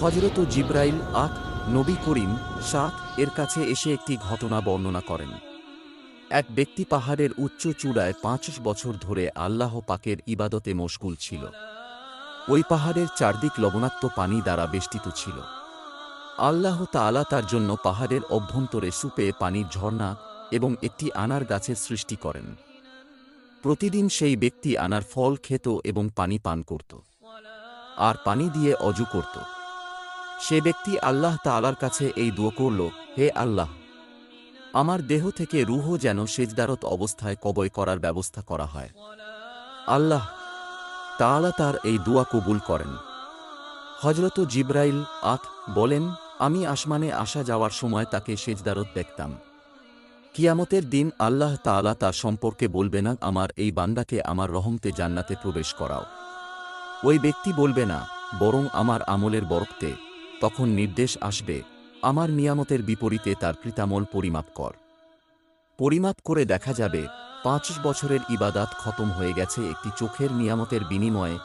হজরত জিব্রাইল আট নবী করিম সাত এর কাছে এসে একটি ঘটনা বর্ণনা করেন। এক ব্যক্তি পাহাড়ের উচ্চ চূড়ায় পাঁচ বছর ধরে আল্লাহ পাকের ইবাদতে মশগুল ছিল। ওই পাহাড়ের চারদিক লবণাক্ত পানি দ্বারা বেষ্টিত ছিল। আল্লাহ তাআলা তার জন্য পাহাড়ের অভ্যন্তরে সুপে পানির ঝর্ণা এবং একটি আনার গাছের সৃষ্টি করেন। প্রতিদিন সেই ব্যক্তি আনার ফল খেত এবং পানি পান করত। আর পানি দিয়ে অজু করত। সে ব্যক্তি আল্লাহ তাআলার কাছে এই দোয়া করল, হে আল্লাহ, আমার দেহ থেকে রুহ যেন সেজদারত অবস্থায় কবয় করার ব্যবস্থা করা হয়। আল্লাহ তাআলা তার এই দুয়া কবুল করেন। হজরত জিব্রাইল আখ বলেন, আমি আসমানে আসা যাওয়ার সময় তাকে সেজদারত দেখতাম। কিয়ামতের দিন আল্লাহ তাআলা তার সম্পর্কে বলবে না, আমার এই বান্দাকে আমার রহমতে জান্নাতে প্রবেশ করাও। ওই ব্যক্তি বলবে না, বরং আমার আমলের বরকতে তখন নির্দেশ আসবে, আমার নিয়ামতের বিপরীতে তার কৃতামল পরিমাপ কর। পরিমাপ করে দেখা যাবে, পাঁচ বছরের ইবাদাত খতম হয়ে গেছে একটি চোখের নিয়ামতের বিনিময়ে